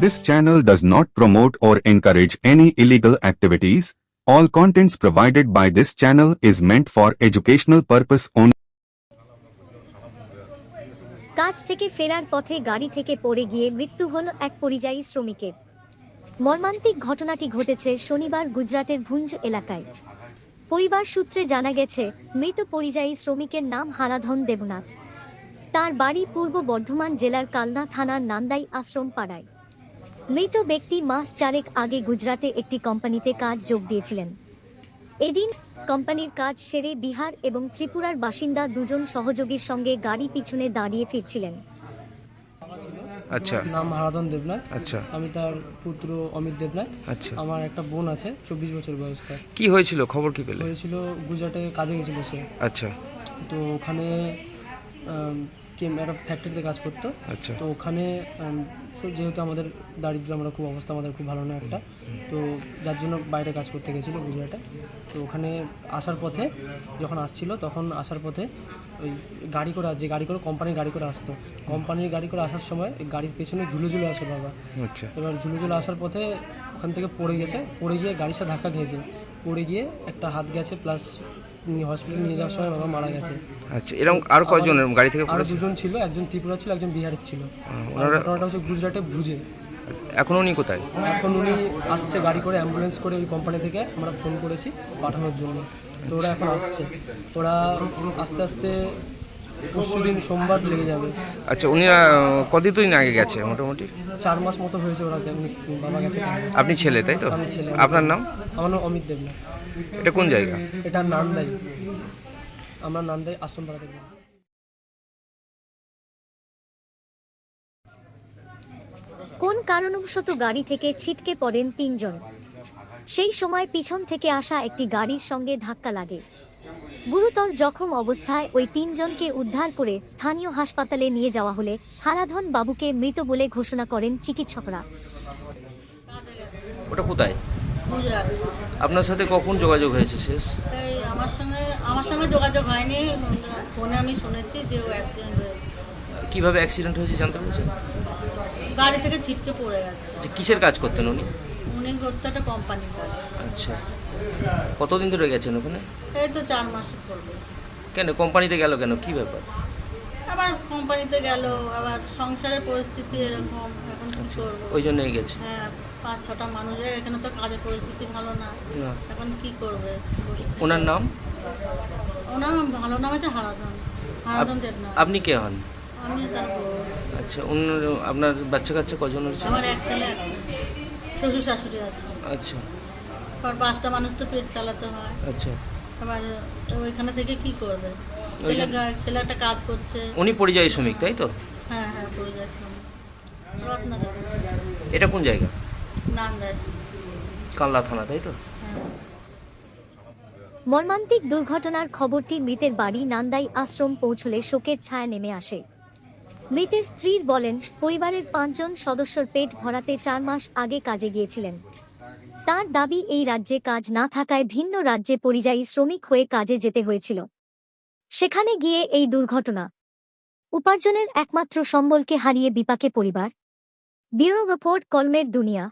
channel does not promote or encourage any illegal activities. All contents provided by this channel is meant for educational purpose only. কাজ থেকে ফেরার পথে গাড়ি থেকে পড়ে গিয়ে মৃত্যু হল এক পরিযায়ী শ্রমিকের মর্মান্তিক ঘটনাটি ঘটেছে শনিবার গুজরাটের ভুঞ্জ এলাকায় পরিবার সূত্রে জানা গেছে, মৃত পরিযায়ী শ্রমিকের নাম হারাধন দেবনাথ তার বাড়ি পূর্ব বর্ধমান জেলার কালনা থানার নান্দাই আশ্রম পাড়ায় মৃত ব্যক্তি মাস চারেক আগে গুজরাটে একটি কোম্পানিতে কাজ যোগ দিয়েছিলেন। এদিন কোম্পানির কাজ সেরে বিহার এবং ত্রিপুরার বাসিন্দা দুজন সহযোগীর সঙ্গে গাড়ি পিছনে দাঁড়িয়ে ফিরছিলেন। আচ্ছা। নাম হারাধন দেবনাথ। আচ্ছা। আমি তার পুত্র অমিত দেবনাথ। আচ্ছা। আমার একটা বোন আছে চব্বিশ বছর বয়স তার। কি হয়েছিল? খবর কি পেলে? হয়েছিল গুজরাটে কাজে গেছিল সে। আচ্ছা। তো ওখানে আম, কি একটা ফ্যাক্টরিতে কাজ করতো। আচ্ছা। তো ওখানে আম, তো যেহেতু আমাদের দারিদ্র আমরা খুব অবস্থা আমাদের খুব ভালো না একটা তো যার জন্য বাইরে কাজ করতে গেছিল গুজরাটে। তো ওখানে আসার পথে যখন আসছিল তখন আসার পথে ওই গাড়ি করে যে গাড়ি করে কোম্পানির গাড়ি করে আসতো। কোম্পানির গাড়ি করে আসার সময় এই গাড়ির পেছনে ঝুলে ঝুলে আসে বাবা। আচ্ছা। এবার ঝুলে ঝুলে আসার পথে ওখান থেকে পড়ে গেছে পড়ে গিয়ে গাড়ির সাথে ধাক্কা খেয়েছে। পড়ে গিয়ে একটা হাত গেছে প্লাস হসপিটালে নিয়ে যাওয়ার সময় বাবা মারা গেছে। আচ্ছা এরকম আর কয়জন এরকম গাড়ি থেকে আরও পড়েছে? দুজন ছিল একজন ত্রিপুরা ছিল একজন বিহারের ছিল। আর ওনারা ঘটনাটা হচ্ছে গুজরাটে ভুজে এখন উনি কোথায়? এখন উনি আসছে গাড়ি করে অ্যাম্বুলেন্স করে ওই কোম্পানি থেকে আমরা ফোন করেছি পাঠানোর জন্য। তো ওরা এখন আসছে। ওরা আস্তে আস্তে পরশু দিন সোমবার লেগে যাবে। আচ্ছা উনি কতদিন আগে গেছে মোটামুটি? চার মাস মতো হয়েছে ওরা বাবা গেছে আপনি ছেলে তাই তো? আপনার নাম? আমার নাম অমিত দেবনাথ এটা কোন জায়গা? এটা নান্দাই। আমরা নান্দাই আশ্রম পাড়া থেকে কোন কারণবশত গাড়ি থেকে ছিটকে পড়েন তিনজন? সেই সময় পিছন থেকে আসা একটি গাড়ির সঙ্গে ধাক্কা লাগে। গুরুতর জখম অবস্থায় ওই তিনজনকে উদ্ধার করে স্থানীয় হাসপাতালে নিয়ে যাওয়া হলে হারাধন বাবুকে মৃত বলে ঘোষণা করেন চিকিৎসকরা। ওটা কোথায়? আপনার সাথে কখন যোগাযোগ হয়েছে শেষ? তাই আমার সঙ্গে আমার সঙ্গে যোগাযোগ হয়নি ফোনে আমি শুনেছি যে ও অ্যাক্সিডেন্ট হয়েছে। কীভাবে অ্যাক্সিডেন্ট হয়েছে জানতে পেরেছেন? গাড়ি থেকে ছিটকে পড়ে গেছে। কিসের কাজ করতেন উনি? করতে একটা কোম্পানি আচ্ছা। কতদিন ধরে গেছেন ওখানে? এই তো চার মাস পড়বে কেন? কোম্পানিতে গেল কেন? কি ব্যাপার? আবার কোম্পানিতে গেল আবার সংসারের পরিস্থিতি এরকম এখন কি করব? ওই জন্যই গেছে। হ্যাঁ পাঁচ ছটা মানুষের এখানে তো কাজের পরিস্থিতি ভালো না। এখন কি করবে। ওনার নাম? ওনার ভালো নাম আছে হারাধন হারাধন দেবনাথ। আপনি কে হন? আমি তার আচ্ছা অন্য আপনার বাচ্চা কাচ্চা কজন হচ্ছে? আমার এক ছেলে। শ্বশুর শাশুড়ি আছে। আচ্ছা। আবার পাঁচটা মানুষ তো পেট চালাতে হয়। আচ্ছা। আবার ওইখানে থেকে কি করবে? ছেলে একটা কাজ করছে। উনি পরিযায়ী শ্রমিক তাই তো? হ্যাঁ হ্যাঁ পড়ে যাচ্ছিলাম রত্নাদেব এটা কোন জায়গা? নান্দার। কানলা থানা তাই তো? হ্যাঁ। মর্মান্তিক দুর্ঘটনার খবরটি মৃতের বাড়ি নান্দাই আশ্রম পৌঁছলে শোকের ছায়া নেমে আসে। মৃতের স্ত্রীর বলেন, পরিবারের পাঁচজন সদস্যর পেট ভরাতে চার মাস আগে কাজে গিয়েছিলেন। তার দাবি, এই রাজ্যে কাজ না থাকায় ভিন্ন রাজ্যে পরিযায়ী শ্রমিক হয়ে কাজে যেতে হয়েছিল। সেখানে গিয়ে এই দুর্ঘটনা। উপার্জনের একমাত্র সম্বলকে হারিয়ে বিপাকে পরিবার। ব্যুরো রিপোর্ট, কলমের দুনিয়া।